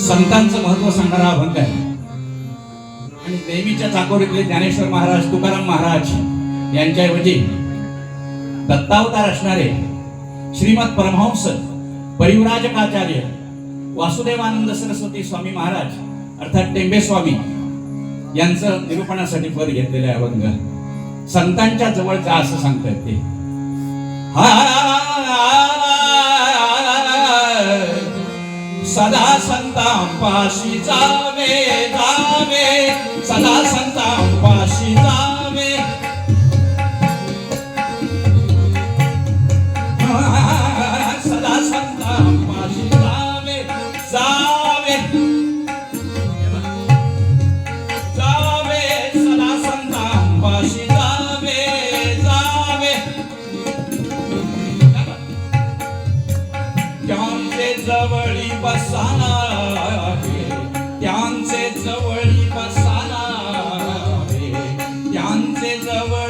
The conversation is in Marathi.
संतांचं महत्त्व सांगणारा अभंग आहे आणि देवीच्या चाकोरीतले ज्ञानेश्वर महाराज तुकाराम महाराज यांच्याऐवजी दत्तावतार असणारे श्रीमद परमहंस परिवराजकाचार्य वासुदेवानंद सरस्वती स्वामी महाराज अर्थात टेंबे स्वामी यांचं निरूपणासाठी पद घेतलेलं आहे अभंग संतांच्या जवळ जा असं सांगतात ते. सदा संतांपाशी जावे जावे. सदा संतांपाशी जावे. सदा संतांपाशी जावे जावे. जवळी बसाना त्यांचे जवळी बसाना त्यांचे जवळ